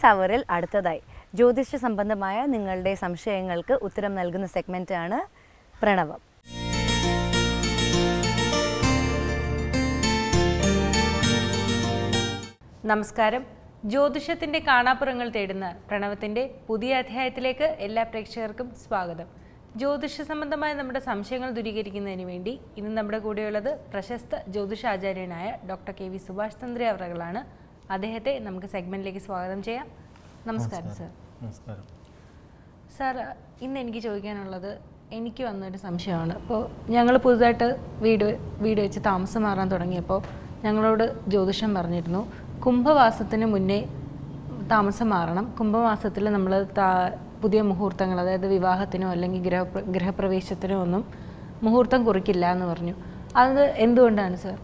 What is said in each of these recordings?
Office അവറിൽ അടുത്തതായി. ജ്യോതിഷ സംബന്ധമായ നിങ്ങളുടെ സംശയങ്ങൾക്ക് ഉത്തരം നൽകുന്ന സെഗ്മെന്റാണ് പ്രണവം. നമസ്കാരം. ജ്യോതിഷത്തിന്റെ കാണാപ്പുറങ്ങൾ തേടുന്ന പ്രണവത്തിന്റെ പുതിയ അധ്യായത്തിലേക്ക് എല്ലാ പ്രേക്ഷകർക്കും സ്വാഗതം. ജ്യോതിഷ സംബന്ധമായ നമ്മുടെ സംശയങ്ങൾ ദൂരീകരിക്കുന്നതിന് വേണ്ടി ഇന്ന് നമ്മുടെ കൂടെയുള്ളത് പ്രശസ്ത ജ്യോതിഷാചാര്യനായ doctor K V Subhash Thantri അവറുകളാണ്. അദ്ദേഹത്തെ നമുക്ക് സെഗ്മെന്റിലേക്ക് സ്വാഗതം ചെയ്യാം. നമസ്കാരം സർ. നമസ്കാരം. സാർ ഇന്ന് എനിക്ക് ചോദിക്കാനുള്ളത് എനിക്ക് വന്നൊരു സംശയമാണ്. അപ്പോൾ ഞങ്ങൾ പുതുതായിട്ട് വീട് വീട് വെച്ച് താമസം മാറാൻ തുടങ്ങിയപ്പോൾ ഞങ്ങളോട് ജ്യോതിഷം പറഞ്ഞിരുന്നു. കുംഭവാസത്തിന് മുന്നേ താമസം മാറണം. കുംഭമാസത്തിൽ നമ്മൾ പുതിയ മുഹൂർത്തങ്ങൾ അതായത് വിവാഹത്തിനോ അല്ലെങ്കിൽ ഗൃഹ ഗൃഹപ്രവേശത്തിനോ ഒന്നും മുഹൂർത്തം കുറിക്കില്ല എന്ന് പറഞ്ഞു. അത് എന്തുകൊണ്ടാണ് സാർ?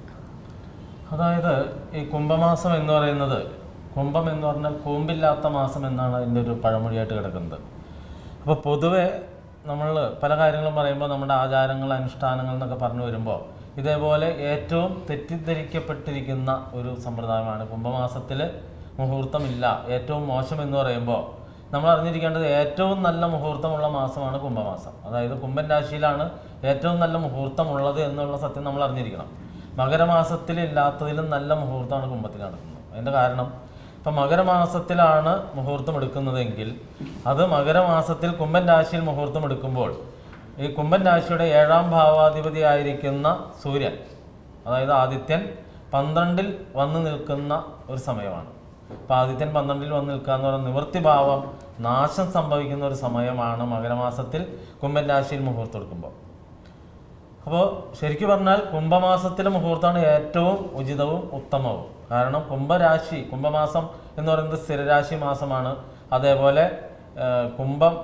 അതായത് ഈ കുംഭമാസം എന്ന് പറയുന്നത് കുംഭം എന്ന് പറഞ്ഞാൽ കൂമ്പില്ലാത്ത മാസം എന്നാണ് അതിന്റെ ഒരു പഴമൊഴിയായിട്ട് കിടക്കുന്നത്. അപ്പോൾ പൊതുവെ നമ്മൾ പല കാര്യങ്ങളും പറയുമ്പോൾ നമ്മുടെ ആചാരങ്ങൾ അനുഷ്ഠാനങ്ങൾ എന്നൊക്കെ പറഞ്ഞു വരുമ്പോൾ ഇതേപോലെ ഏറ്റവും തെറ്റിദ്ധരിക്കപ്പെട്ടിരിക്കുന്ന ഒരു സമ്പ്രദായമാണ് കുംഭമാസത്തിൽ മുഹൂർത്തമില്ല ഏറ്റവും മോശം എന്ന് പറയുമ്പോൾ നമ്മൾ അറിഞ്ഞിരിക്കേണ്ടത് ഏറ്റവും നല്ല മുഹൂർത്തമുള്ള മാസമാണ് കുംഭമാസം. അതായത് കുംഭൻ രാശിയിലാണ് ഏറ്റവും നല്ല മുഹൂർത്തമുള്ളത് എന്നുള്ള സത്യം നമ്മൾ അറിഞ്ഞിരിക്കണം. മകരമാസത്തിൽ ഇല്ലാത്തതിലും നല്ല മുഹൂർത്തമാണ് കുംഭത്തിൽ നടക്കുന്നത്. അതിന്റെ കാരണം ഇപ്പം മകരമാസത്തിലാണ് മുഹൂർത്തം എടുക്കുന്നതെങ്കിൽ അത് മകരമാസത്തിൽ കുംഭൻ രാശിയിൽ മുഹൂർത്തം എടുക്കുമ്പോൾ ഈ കുംഭൻ രാശിയുടെ ഏഴാം ഭാവാധിപതി ആയിരിക്കുന്ന സൂര്യൻ അതായത് ആദിത്യൻ പന്ത്രണ്ടിൽ വന്നു നിൽക്കുന്ന ഒരു സമയമാണ്. അപ്പോൾ ആദിത്യൻ പന്ത്രണ്ടിൽ വന്ന് നിൽക്കുക എന്ന് പറഞ്ഞാൽ നിവൃത്തിഭാവം നാശം സംഭവിക്കുന്ന ഒരു സമയമാണ് മകരമാസത്തിൽ കുംഭൻ രാശിയിൽ മുഹൂർത്തം എടുക്കുമ്പോൾ അപ്പോൾ ശരിക്കും പറഞ്ഞാൽ കുംഭമാസത്തിലെ മുഹൂർത്തമാണ് ഏറ്റവും ഉചിതവും ഉത്തമവും. കാരണം കുംഭരാശി കുംഭമാസം എന്ന് പറയുന്നത് സ്ഥിരരാശി മാസമാണ്. അതേപോലെ കുംഭം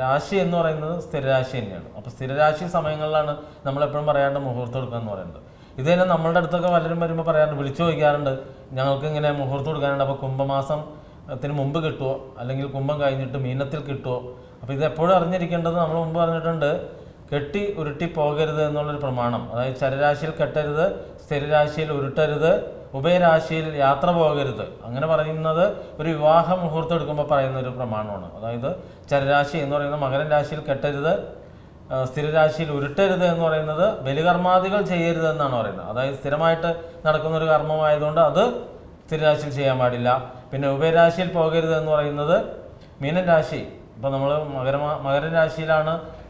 രാശി എന്ന് പറയുന്നത് സ്ഥിരരാശി തന്നെയാണ്. അപ്പോൾ സ്ഥിരരാശി സമയങ്ങളിലാണ് നമ്മളെപ്പോഴും പറയാണ്ട് മുഹൂർത്തം എടുക്കുക എന്ന് പറയുന്നത്. ഇത് തന്നെ നമ്മളുടെ അടുത്തൊക്കെ പലരും വരുമ്പോൾ പറയാറുണ്ട് വിളിച്ചു ചോദിക്കാറുണ്ട് ഞങ്ങൾക്ക് ഇങ്ങനെ മുഹൂർത്തം എടുക്കാനുണ്ട് അപ്പോൾ കുംഭമാസം ത്തിന് മുമ്പ് കിട്ടുമോ അല്ലെങ്കിൽ കുംഭം കഴിഞ്ഞിട്ട് മീനത്തിൽ കിട്ടുമോ അപ്പോൾ ഇത് എപ്പോഴും അറിഞ്ഞിരിക്കേണ്ടത് നമ്മൾ മുമ്പ് പറഞ്ഞിട്ടുണ്ട് കെട്ടി ഉരുട്ടി പോകരുത് എന്നുള്ളൊരു പ്രമാണം. അതായത് ചരരാശിയിൽ കെട്ടരുത് സ്ഥിരരാശിയിൽ ഉരുട്ടരുത് ഉഭയരാശിയിൽ യാത്ര പോകരുത്. അങ്ങനെ പറയുന്നത് ഒരു വിവാഹ മുഹൂർത്തം എടുക്കുമ്പോൾ പറയുന്ന ഒരു പ്രമാണമാണ്. അതായത് ചരരാശി എന്ന് പറയുന്നത് മകരൻ രാശിയിൽ കെട്ടരുത് സ്ഥിരരാശിയിൽ ഉരുട്ടരുത് എന്ന് പറയുന്നത് ബലികർമാദികൾ ചെയ്യരുത് എന്നാണ് പറയുന്നത്. അതായത് സ്ഥിരമായിട്ട് നടക്കുന്ന ഒരു കർമ്മമായതുകൊണ്ട് അത് സ്ഥിരരാശിയിൽ ചെയ്യാൻ പാടില്ല. പിന്നെ ഉഭയരാശിയിൽ പോകരുത് എന്ന് പറയുന്നത് മീനൻ രാശി. നമ്മൾ മകര മകരൻ രാശിയിലാണ് ഏഹ്,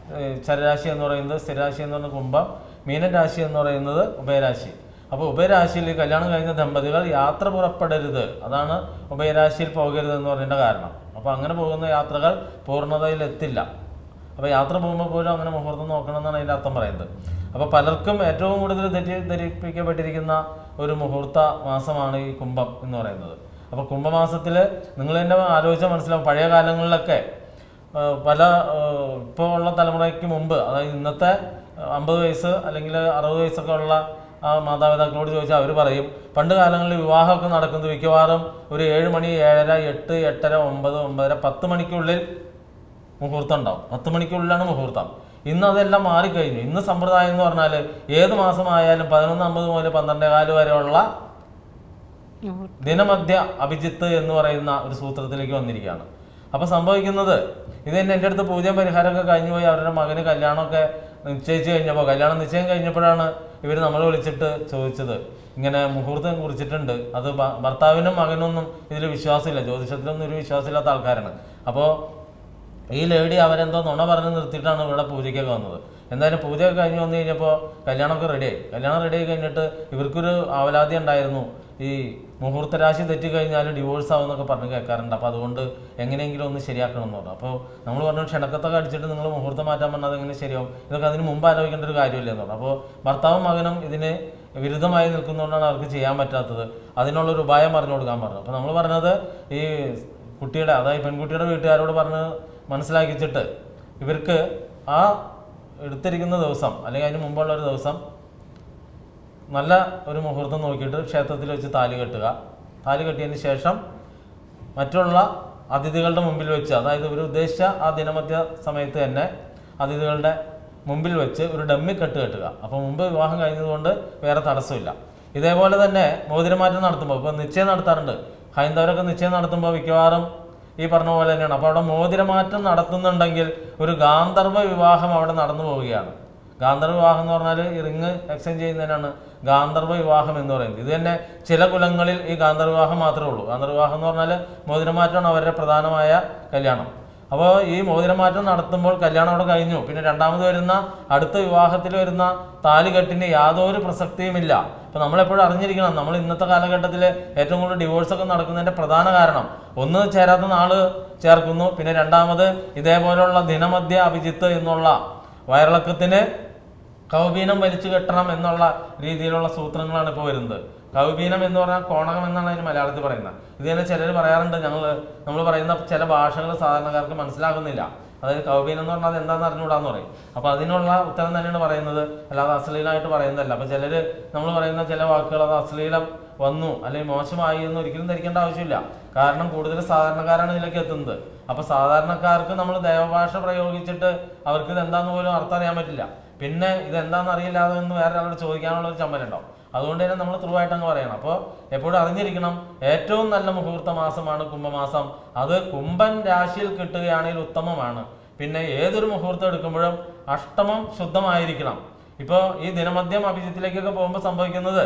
ചരരാശി എന്ന് പറയുന്നത് സ്ഥിരരാശി എന്ന് പറയുന്ന കുംഭം മീനരാശി എന്ന് പറയുന്നത് ഉഭയരാശി. അപ്പോൾ ഉഭയരാശിയിൽ കല്യാണം കഴിഞ്ഞ ദമ്പതികൾ യാത്ര പുറപ്പെടരുത്. അതാണ് ഉഭയരാശിയിൽ പോകരുത് എന്ന് പറയേണ്ട കാരണം. അപ്പോൾ അങ്ങനെ പോകുന്ന യാത്രകൾ പൂർണതയിലെത്തില്ല അപ്പോൾ യാത്ര പോകുമ്പോൾ പോലും അങ്ങനെ മുഹൂർത്തം നോക്കണം എന്നാണ് അതിന്റെ അർത്ഥം പറയുന്നത്. അപ്പോൾ പലർക്കും ഏറ്റവും കൂടുതൽ തെറ്റിദ്ധരിപ്പിക്കപ്പെട്ടിരിക്കുന്ന ഒരു മുഹൂർത്ത മാസമാണ് ഈ കുംഭം എന്ന് പറയുന്നത്. അപ്പോൾ കുംഭമാസത്തിൽ നിങ്ങൾ തന്നെ ആലോചിച്ചാൽ മനസ്സിലാവും. പഴയ കാലങ്ങളിലൊക്കെ പല ഇപ്പോൾ ഉള്ള തലമുറയ്ക്ക് മുമ്പ് അതായത് ഇന്നത്തെ അമ്പത് വയസ്സ് അല്ലെങ്കിൽ അറുപത് വയസ്സൊക്കെ ഉള്ള ആ മാതാപിതാക്കളോട് ചോദിച്ചാൽ അവർ പറയും പണ്ട് കാലങ്ങളിൽ വിവാഹമൊക്കെ നടക്കുന്നത് മിക്കവാറും ഒരു ഏഴ് മണി ഏഴര എട്ട് എട്ടര ഒമ്പത് ഒമ്പതര പത്ത് മണിക്കുള്ളിൽ മുഹൂർത്തം ഉണ്ടാവും. പത്ത് മണിക്കുള്ളിലാണ് മുഹൂർത്തം. ഇന്ന് അതെല്ലാം മാറിക്കഴിഞ്ഞു. ഇന്ന് സമ്പ്രദായം എന്ന് പറഞ്ഞാൽ ഏത് മാസമായാലും പതിനൊന്ന് അമ്പത് മുതൽ പന്ത്രണ്ടേ കാൽ വരെയുള്ള ദിനമധ്യ അഭിജിത്ത് എന്ന് പറയുന്ന ഒരു സൂത്രത്തിലേക്ക് വന്നിരിക്കുകയാണ്. അപ്പോൾ സംഭവിക്കുന്നത് ഇത് തന്നെ എന്റെ അടുത്ത് പൂജയും പരിഹാരമൊക്കെ കഴിഞ്ഞു പോയി. അവരുടെ മകന് കല്യാണമൊക്കെ നിശ്ചയിച്ച് കഴിഞ്ഞപ്പോൾ കല്യാണം നിശ്ചയം കഴിഞ്ഞപ്പോഴാണ് ഇവർ നമ്മൾ വിളിച്ചിട്ട് ചോദിച്ചത്. ഇങ്ങനെ മുഹൂർത്തം കുറിച്ചിട്ടുണ്ട്. അത് ഭർത്താവിനും മകനൊന്നും ഇതിൽ വിശ്വാസമില്ല. ജ്യോതിഷത്തിലൊന്നും ഒരു വിശ്വാസമില്ലാത്ത ആൾക്കാരാണ്. അപ്പോൾ ഈ ലേഡി അവരെന്തോ നുണ പറഞ്ഞ് നിർത്തിയിട്ടാണ് ഇവിടെ പൂജയ്ക്കൊക്കെ വന്നത്. എന്തായാലും പൂജയൊക്കെ കഴിഞ്ഞ് വന്നു കഴിഞ്ഞപ്പോൾ കല്യാണമൊക്കെ റെഡിയായി കല്യാണം റെഡിയായി കഴിഞ്ഞിട്ട് ഇവർക്കൊരു ആവലാതി ഉണ്ടായിരുന്നു. ഈ മുഹൂർത്തരാശി തെറ്റി കഴിഞ്ഞാൽ ഡിവോഴ്സ് ആവുമെന്നൊക്കെ പറഞ്ഞ് കേൾക്കാറുണ്ട്. അപ്പോൾ അതുകൊണ്ട് എങ്ങനെയെങ്കിലും ഒന്ന് ശരിയാക്കണം എന്ന് പറഞ്ഞു. അപ്പോൾ നമ്മൾ പറഞ്ഞു ക്ഷണക്കത്തൊക്കെ അടിച്ചിട്ട് നിങ്ങൾ മുഹൂർത്തം മാറ്റാൻ പറഞ്ഞാൽ അതെങ്ങനെ ശരിയാവും? ഇതൊക്കെ അതിന് മുമ്പ് ആലോചിക്കേണ്ട ഒരു കാര്യമില്ല എന്ന് പറഞ്ഞു. അപ്പോൾ ഭർത്താവും മകനും ഇതിന് വിരുദ്ധമായി നിൽക്കുന്നതുകൊണ്ടാണ് അവർക്ക് ചെയ്യാൻ പറ്റാത്തത്. അതിനുള്ളൊരു ഉപായം പറഞ്ഞു കൊടുക്കാൻ പറഞ്ഞു. അപ്പോൾ നമ്മൾ പറഞ്ഞത് ഈ കുട്ടിയുടെ അതായത് പെൺകുട്ടിയുടെ വീട്ടുകാരോട് പറഞ്ഞ് മനസ്സിലാക്കിച്ചിട്ട് ഇവർക്ക് ആ എടുത്തിരിക്കുന്ന ദിവസം അല്ലെങ്കിൽ അതിന് മുമ്പുള്ള ഒരു ദിവസം നല്ല ഒരു മുഹൂർത്തം നോക്കിയിട്ട് ക്ഷേത്രത്തിൽ വെച്ച് താലി കെട്ടുക. താലി കെട്ടിയതിന് ശേഷം മറ്റുള്ള അതിഥികളുടെ മുമ്പിൽ വെച്ച് അതായത് ഒരു ഉദ്ദേശിച്ച ആ ദിനമധ്യ സമയത്ത് തന്നെ അതിഥികളുടെ മുമ്പിൽ വെച്ച് ഒരു ഡമ്മി കെട്ട് കെട്ടുക. അപ്പോൾ മുമ്പ് വിവാഹം കഴിഞ്ഞതുകൊണ്ട് വേറെ തടസ്സമില്ല. ഇതേപോലെ തന്നെ മോതിരമാറ്റം നടത്തുമ്പോൾ ഇപ്പോൾ നിശ്ചയം നടത്താറുണ്ട്. ഹൈന്ദവരൊക്കെ നിശ്ചയം നടത്തുമ്പോൾ മിക്കവാറും ഈ പറഞ്ഞ പോലെ തന്നെയാണ്. അപ്പോൾ അവിടെ മോതിരമാറ്റം നടത്തുന്നുണ്ടെങ്കിൽ ഒരു ഗാന്ധർവ വിവാഹം അവിടെ നടന്നു പോവുകയാണ്. ഗാന്ധർവ വിവാഹം എന്ന് പറഞ്ഞാൽ ഈ റിങ് എക്സ്ചേഞ്ച് ചെയ്യുന്നതിനാണ്. ഗാന്ധർവ വിവാഹം എന്ന് പറയുന്നത്. ഇത് തന്നെ ചില കുലങ്ങളിൽ ഈ ഗാന്ധർവ വിവാഹം മാത്രമേ ഉള്ളൂ. ഗാന്ധർവ വിവാഹം എന്ന് പറഞ്ഞാൽ മോതിരമാറ്റമാണ് അവരുടെ പ്രധാനമായ കല്യാണം. അപ്പോൾ ഈ മോതിരമാറ്റം നടത്തുമ്പോൾ കല്യാണം അവിടെ കഴിഞ്ഞു. പിന്നെ രണ്ടാമത് വരുന്ന അടുത്ത വിവാഹത്തിൽ വരുന്ന താലികെട്ടിന് യാതൊരു പ്രസക്തിയുമില്ല അപ്പോൾ നമ്മളെപ്പോഴും അറിഞ്ഞിരിക്കണം നമ്മൾ ഇന്നത്തെ കാലഘട്ടത്തിൽ ഏറ്റവും കൂടുതൽ ഡിവോഴ്സൊക്കെ നടക്കുന്നതിന്റെ പ്രധാന കാരണം ഒന്ന് ചേരാത്ത നാൾ ചേർക്കുന്നു പിന്നെ രണ്ടാമത് ഇതേപോലെയുള്ള ദിനമധ്യ അഭിജിത്ത് എന്നുള്ള വയറിളക്കത്തിന് കൗബീനം വലിച്ചു കെട്ടണം എന്നുള്ള രീതിയിലുള്ള സൂത്രങ്ങളാണ് ഇപ്പോൾ വരുന്നത്. കൗബീനം എന്ന് പറഞ്ഞാൽ കോണകം എന്നാണ് അതിന് മലയാളത്തിൽ പറയുന്നത്. ഇത് തന്നെ ചിലർ പറയാറുണ്ട് ഞങ്ങൾ നമ്മൾ പറയുന്ന ചില ഭാഷകൾ സാധാരണക്കാർക്ക് മനസ്സിലാകുന്നില്ല. അതായത് കൗബീനം എന്ന് പറഞ്ഞാൽ അത് എന്താണെന്ന് അറിഞ്ഞുകൂടാന്ന് പറയും. അപ്പോൾ അതിനുള്ള ഉത്തരം തന്നെയാണ് പറയുന്നത്. അല്ലാതെ അശ്ലീലമായിട്ട് പറയുന്നതല്ല. അപ്പോൾ ചിലർ നമ്മൾ പറയുന്ന ചില വാക്കുകൾ അത് അശ്ലീലം വന്നു അല്ലെങ്കിൽ മോശമായി എന്ന് ഒരിക്കലും ധരിക്കേണ്ട ആവശ്യമില്ല. കാരണം കൂടുതൽ സാധാരണക്കാരാണ് ഇതിലേക്ക് എത്തുന്നത്. അപ്പോൾ സാധാരണക്കാർക്ക് നമ്മൾ ദേവഭാഷ പ്രയോഗിച്ചിട്ട് അവർക്ക് ഇത് എന്താന്ന് പോലും അർത്ഥം അറിയാൻ പറ്റില്ല. പിന്നെ ഇതെന്താണെന്ന് അറിയില്ലാതെ എന്ന് വേറെ ഒരാളോട് ചോദിക്കാനുള്ള ഒരു ചമ്മലുണ്ടാവും. അതുകൊണ്ട് തന്നെ നമ്മൾ ത്രൂ ആയിട്ട് അങ്ങ് പറയണം. അപ്പോൾ എപ്പോഴും അറിഞ്ഞിരിക്കണം ഏറ്റവും നല്ല മുഹൂർത്ത മാസമാണ് കുംഭമാസം. അത് കുംഭൻ രാശിയിൽ കിട്ടുകയാണെങ്കിൽ ഉത്തമമാണ്. പിന്നെ ഏതൊരു മുഹൂർത്തം എടുക്കുമ്പോഴും അഷ്ടമം ശുദ്ധമായിരിക്കണം. ഇപ്പോൾ ഈ ദിനമദ്യം അഭിജിത്തിലേക്കൊക്കെ പോകുമ്പോൾ സംഭവിക്കുന്നത്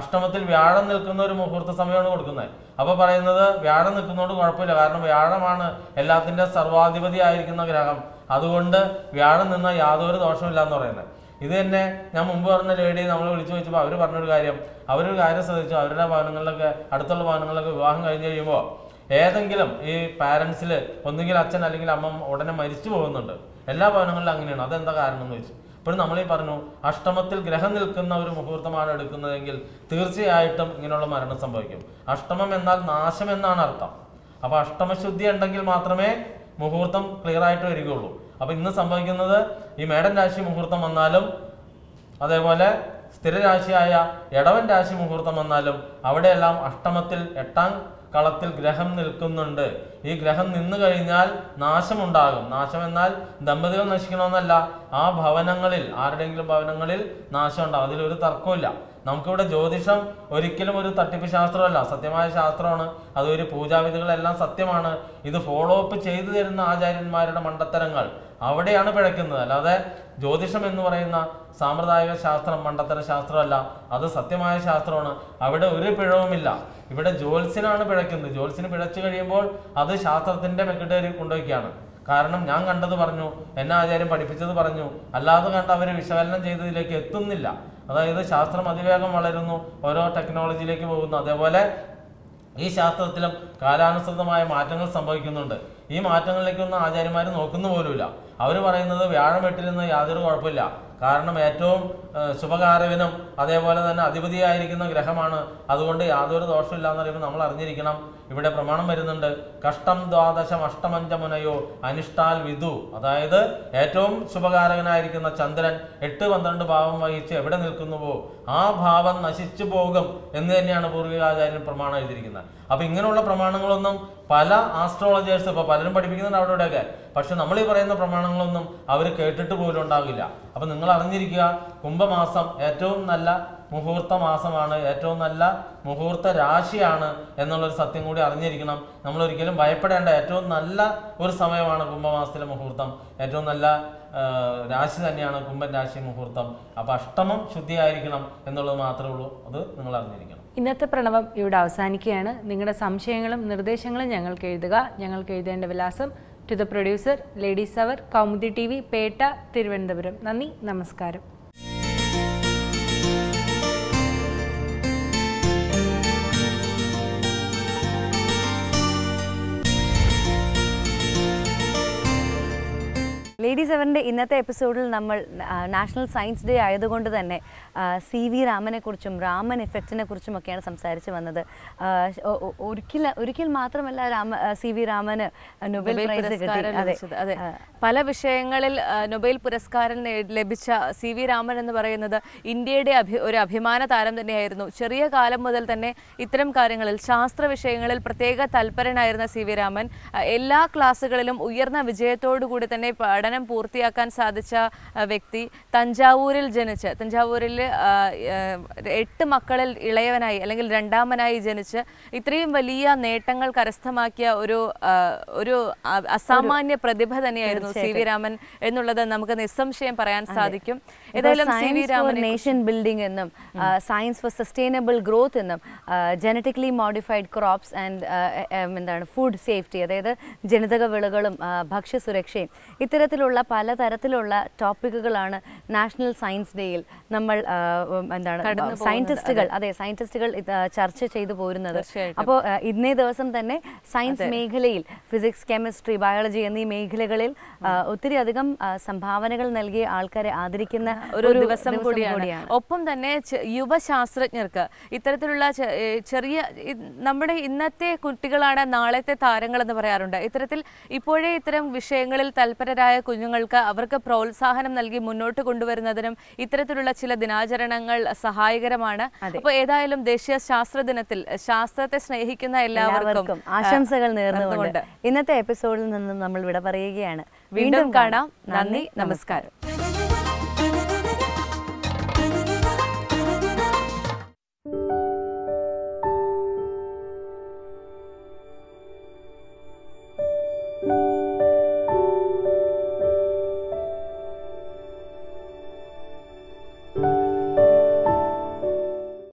അഷ്ടമത്തിൽ വ്യാഴം നിൽക്കുന്ന ഒരു മുഹൂർത്ത സമയമാണ് കൊടുക്കുന്നത്. അപ്പോൾ പറയുന്നത് വ്യാഴം നിൽക്കുന്നതുകൊണ്ട് കുഴപ്പമില്ല. കാരണം വ്യാഴമാണ് എല്ലാത്തിന്റെ സർവാധിപതി ആയിരിക്കുന്ന ഗ്രഹം. അതുകൊണ്ട് വ്യാഴം നിന്ന യാതൊരു ദോഷമില്ല എന്ന് പറയുന്നത്. ഇത് തന്നെ ഞാൻ മുമ്പ് പറഞ്ഞ ലേഡി നമ്മൾ വിളിച്ചു ചോദിച്ചപ്പോൾ അവർ പറഞ്ഞൊരു കാര്യം. അവരൊരു കാര്യം ശ്രദ്ധിച്ചു? അവരുടെ ഭവനങ്ങളിലൊക്കെ അടുത്തുള്ള ഭവനങ്ങളിലൊക്കെ വിവാഹം കഴിഞ്ഞ് കഴിയുമ്പോൾ ഏതെങ്കിലും ഈ പാരൻസിൽ ഒന്നുകിൽ അച്ഛൻ അല്ലെങ്കിൽ അമ്മ ഉടനെ മരിച്ചു പോകുന്നുണ്ട്. എല്ലാ ഭവനങ്ങളിലും അങ്ങനെയാണ്. അതെന്താ കാരണം എന്ന് ചോദിച്ചു. ഇപ്പോൾ നമ്മളീ പറഞ്ഞു അഷ്ടമത്തിൽ ഗ്രഹം നിൽക്കുന്ന ഒരു മുഹൂർത്തമാണ് എടുക്കുന്നതെങ്കിൽ തീർച്ചയായിട്ടും ഇങ്ങനെയുള്ള മരണം സംഭവിക്കും. അഷ്ടമം എന്നാൽ നാശം എന്നാണ് അർത്ഥം. അപ്പോൾ അഷ്ടമശുദ്ധി ഉണ്ടെങ്കിൽ മാത്രമേ മുഹൂർത്തം ക്ലിയർ ആയിട്ട് വരികയുള്ളൂ. അപ്പോൾ ഇന്ന് സംഭവിക്കുന്നത് ഈ മേടൻ രാശി മുഹൂർത്തം വന്നാലും അതേപോലെ സ്ഥിരരാശിയായ ഇടവൻ രാശി മുഹൂർത്തം വന്നാലും അവിടെയെല്ലാം അഷ്ടമത്തിൽ എട്ടാം കളത്തിൽ ഗ്രഹം നിൽക്കുന്നുണ്ട്. ഈ ഗ്രഹം നിന്നു കഴിഞ്ഞാൽ നാശമുണ്ടാകും. നാശം എന്നാൽ ദമ്പതികൾ നശിക്കണമെന്നല്ല. ആ ഭവനങ്ങളിൽ ആരുടെയെങ്കിലും ഭവനങ്ങളിൽ നാശം ഉണ്ടാകും. അതിലൊരു തർക്കമില്ല നമുക്കിവിടെ ജ്യോതിഷം ഒരിക്കലും ഒരു തട്ടിപ്പ് ശാസ്ത്രമല്ല. സത്യമായ ശാസ്ത്രമാണ്. അത് ഒരു പൂജാവിധികളെല്ലാം സത്യമാണ്. ഇത് ഫോളോ അപ്പ് ചെയ്തു തരുന്ന ആചാര്യന്മാരുടെ മണ്ടത്തരങ്ങൾ അവിടെയാണ് പിഴയ്ക്കുന്നത്. അല്ലാതെ ജ്യോതിഷം എന്ന് പറയുന്ന സാമ്പ്രദായിക ശാസ്ത്രം മണ്ടത്തര ശാസ്ത്രമല്ല. അത് സത്യമായ ശാസ്ത്രമാണ്. അവിടെ ഒരു പിഴവുമില്ല. ഇവിടെ ജ്യോത്സ്യനാണ് പിഴയ്ക്കുന്നത്. ജ്യോത്സ്യന് പിഴച്ചു കഴിയുമ്പോൾ അത് ശാസ്ത്രത്തിന്റെ മെക്കിട്ടേരി കൊണ്ടുവയ്ക്കുകയാണ്. കാരണം ഞാൻ കണ്ടത് പറഞ്ഞു. എന്നെ ആചാര്യം പഠിപ്പിച്ചത് പറഞ്ഞു. അല്ലാതെ കണ്ട് അവർ വിശകലനം ചെയ്തതിലേക്ക് എത്തുന്നില്ല. അതായത് ശാസ്ത്രം അതിവേഗം വളരുന്നു ഓരോ ടെക്നോളജിയിലേക്ക് പോകുന്നു. അതേപോലെ ഈ ശാസ്ത്രത്തിലും കാലാനുസൃതമായ മാറ്റങ്ങൾ സംഭവിക്കുന്നുണ്ട്. ഈ മാറ്റങ്ങളിലേക്കൊന്നും ആചാര്യന്മാർ നോക്കുന്നു പോലുമില്ല അവർ പറയുന്നത് വ്യാഴം നിന്ന് യാതൊരു കുഴപ്പമില്ല. കാരണം ഏറ്റവും ശുഭകാരവിനും അതേപോലെ തന്നെ അധിപതിയായിരിക്കുന്ന ഗ്രഹമാണ്. അതുകൊണ്ട് യാതൊരു ദോഷമില്ല പറയുമ്പോൾ നമ്മൾ അറിഞ്ഞിരിക്കണം. ഇവിടെ പ്രമാണം വരുന്നുണ്ട്. കഷ്ടം ദ്വാദശം അഷ്ടമഞ്ചമുനയോ അനിഷ്ടാൽ വിധു അതായത് ഏറ്റവും ശുഭകാരകനായിരിക്കുന്ന ചന്ദ്രൻ എട്ട് പന്ത്രണ്ട് ഭാവം വഹിച്ച് എവിടെ നിൽക്കുന്നുവോ ആ ഭാവം നശിച്ചു പോകും എന്ന് തന്നെയാണ് പൂർവികാചാര്യൻ പ്രമാണം എഴുതിയിരിക്കുന്നത്. അപ്പൊ ഇങ്ങനെയുള്ള പ്രമാണങ്ങളൊന്നും പല ആസ്ട്രോളജേഴ്സ് ഇപ്പൊ പലരും പഠിപ്പിക്കുന്നുണ്ട് അവിടെ ഇവിടെയൊക്കെ പക്ഷെ നമ്മൾ ഈ പറയുന്ന പ്രമാണങ്ങളൊന്നും അവർ കേട്ടിട്ട് പോലും ഉണ്ടാകില്ല അപ്പൊ നിങ്ങൾ അറിഞ്ഞിരിക്കുക കുംഭമാസം ഏറ്റവും നല്ല മുഹൂർത്ത മാസമാണ് ഏറ്റവും നല്ല മുഹൂർത്ത രാശിയാണ് എന്നുള്ളൊരു സത്യം കൂടി അറിഞ്ഞിരിക്കണം. നമ്മൾ ഒരിക്കലും ഭയപ്പെടേണ്ട ഏറ്റവും നല്ല ഒരു സമയമാണ് കുംഭമാസത്തിലെ മുഹൂർത്തം. ഏറ്റവും നല്ല രാശി തന്നെയാണ് കുംഭൻ രാശി മുഹൂർത്തം. അപ്പൊ അഷ്ടമം ശുദ്ധിയായിരിക്കണം എന്നുള്ളത് മാത്രമേ ഉള്ളൂ. അത് നിങ്ങൾ അറിഞ്ഞിരിക്കണം. ഇന്നത്തെ പ്രണവം ഇവിടെ അവസാനിക്കുകയാണ്. നിങ്ങളുടെ സംശയങ്ങളും നിർദ്ദേശങ്ങളും ഞങ്ങൾക്ക് എഴുതുക. ഞങ്ങൾക്ക് എഴുതേണ്ട വിലാസം to the producer ladies hour Kaumudi T V Pettah Thiruvananthapuram. നന്ദി നമസ്കാരം. ലേഡി സെവന്റെ ഇന്നത്തെ എപ്പിസോഡിൽ നമ്മൾ നാഷണൽ സയൻസ് ഡേ ആയതുകൊണ്ട് തന്നെ സി വി രാമനെക്കുറിച്ചും രാമൻ ഇഫക്റ്റിനെ കുറിച്ചുമൊക്കെയാണ് സംസാരിച്ച് വന്നത്. ഒരിക്കൽ ഒരിക്കൽ മാത്രമല്ല രാമ സി വി രാമന് നൊബേൽ പ്രൈസ് കിട്ടി. അതെ. പല വിഷയങ്ങളിൽ നൊബേൽ പുരസ്കാരം ലഭിച്ച സി വി രാമൻ എന്ന് പറയുന്നത് ഇന്ത്യയുടെ അഭി ഒരു അഭിമാന താരം തന്നെയായിരുന്നു. ചെറിയ കാലം മുതൽ തന്നെ ഇത്തരം കാര്യങ്ങളിൽ ശാസ്ത്ര വിഷയങ്ങളിൽ പ്രത്യേക തൽപരനായിരുന്ന സി വി രാമൻ എല്ലാ ക്ലാസ്സുകളിലും ഉയർന്ന വിജയത്തോടു കൂടി തന്നെ പഠനം പഠനം പൂർത്തിയാക്കാൻ സാധിച്ച വ്യക്തി തഞ്ചാവൂരിൽ ജനിച്ച് തഞ്ചാവൂരിൽ എട്ട് മക്കളിൽ ഇളയവനായി അല്ലെങ്കിൽ രണ്ടാമനായി ജനിച്ച് ഇത്രയും വലിയ നേട്ടങ്ങൾ കരസ്ഥമാക്കിയ ഒരു ഒരു അസാമാന്യ പ്രതിഭ തന്നെയായിരുന്നു സി വി രാമൻ എന്നുള്ളത് നമുക്ക് നിസ്സംശയം പറയാൻ സാധിക്കും. ഏതായാലും C V Raman nation building എന്നും സയൻസ് ഫോർ സസ്റ്റൈനബിൾ ഗ്രോത്ത് എന്നും ജനറ്റിക്കലി മോഡിഫൈഡ് ക്രോപ്സ് ആൻഡ് എന്താണ് ഫുഡ് സേഫ്റ്റി അതായത് ജനിതക വിളകളും ഭക്ഷ്യസുരക്ഷയും ഇത്തരത്തിലുള്ള പലതരത്തിലുള്ള ടോപ്പിക്കുകളാണ് നാഷണൽ സയൻസ് ഡേയിൽ നമ്മൾ എന്താണ് സയന്റിസ്റ്റുകൾ അതെ. സയന്റിസ്റ്റുകൾ ചർച്ച ചെയ്തു പോരുന്നത്. അപ്പോൾ ഇന്നേ ദിവസം തന്നെ സയൻസ് മേഖലയിൽ ഫിസിക്സ് കെമിസ്ട്രി ബയോളജി എന്നീ മേഖലകളിൽ ഒത്തിരി അധികം സംഭാവനകൾ നൽകിയ ആൾക്കാരെ ആദരിക്കുന്ന ഒരു ദിവസം കൂടിയാണ്. ഒപ്പം തന്നെ യുവശാസ്ത്രജ്ഞർക്ക് ഇത്തരത്തിലുള്ള ചെറിയ നമ്മുടെ ഇന്നത്തെ കുട്ടികളാണ് നാളത്തെ താരങ്ങൾ എന്ന് പറയാറുണ്ട്. ഇത്തരത്തിൽ ഇപ്പോഴേ ഇത്തരം വിഷയങ്ങളിൽ തൽപരരായ കുഞ്ഞുങ്ങൾക്ക് അവർക്ക് പ്രോത്സാഹനം നൽകി മുന്നോട്ട് കൊണ്ടുവരുന്നതിനും ഇത്തരത്തിലുള്ള ചില ദിനാചരണങ്ങൾ സഹായകരമാണ്. അപ്പോൾ ഏതായാലും ദേശീയ ശാസ്ത്ര ദിനത്തിൽ ശാസ്ത്രത്തെ സ്നേഹിക്കുന്ന എല്ലാവർക്കും ആശംസകൾ നേർന്നുകൊണ്ട് ഇന്നത്തെ എപ്പിസോഡിൽ നിന്നും നമ്മൾ വിട പറയുകയാണ്. വീണ്ടും കാണാം. നന്ദി നമസ്കാരം.